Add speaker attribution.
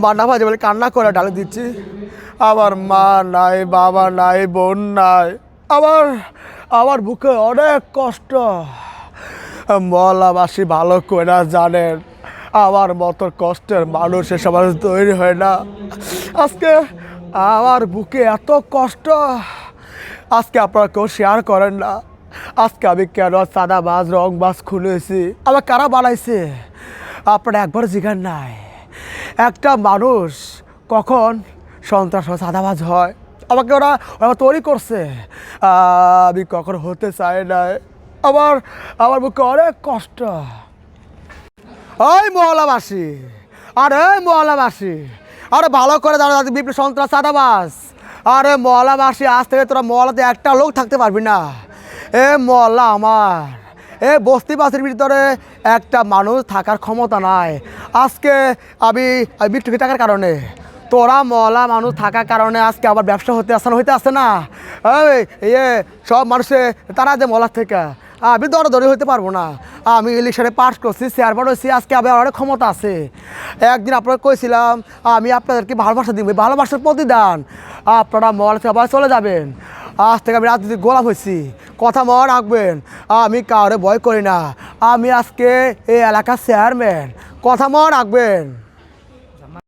Speaker 1: মান্না ভাই বলে কান্না করে ডালে দিচ্ছি। আমার মা নাই, বাবা নাই, বোন নাই। আমার আমার বুকে অনেক কষ্ট। মলাবাসী ভালো করে জানেন, আমার মতো কষ্টের মানুষ এ সমাজ তৈরি হয় না। আজকে আমার বুকে এত কষ্ট, আজকে আপনারা কেউ শেয়ার করেন না। আজকে আমি কেন সাদা বাজ রং বাজ খুলেছি? আমার কারা বানাইছে? আপনারা একবার জিগান নাই। একটা মানুষ কখন সন্ত্রাস হয় সাদাবাজ হয়? আমাকে ওরা ওরা তৈরি করছে। আমি কখন হতে চাই না আমার আমার বুকে অনেক কষ্ট। ওই মহলাবাসী, আরে মহলাবাসী, আরে ভালো করে দাঁড়া দাঁড়া বিপ্লব সন্ত্রাস সাদাবাস আরে মহলাবাসী, আজ থেকে তোরা মহলাতে একটা লোক থাকতে পারবি না। এ মহল্লা আমার। এ বস্তিবাসীর ভিতরে একটা মানুষ থাকার ক্ষমতা নাই। আজকে আমি বিট্টুকে টাকার কারণে। তোরা মলা মানুষ থাকার কারণে আজকে আবার ব্যবসা হতে আসে হইতে আসে না। ইয়ে সব মানুষে, তারা যে মহলার থেকে। আমি দরদরি হতে পারব না। আমি ইলেকশনে পাস করছি চেয়ারম্যান হয়েছি আজকে আবার অনেক ক্ষমতা আছে। একদিন আপনারা কইছিলাম, আমি আপনাদেরকে ভালোবাসা দিব, ভালোবাসার প্রতিদান। আপনারা থেকে আবার চলে যাবেন। আজ থেকে আমি রাজনীতি গোলাপ হয়েছি। কথা মনে রাখবেন, আমি কাউরে ভয় করি না। আমি আজকে এই এলাকার চেয়ারম্যান কথা মনে রাখবেন।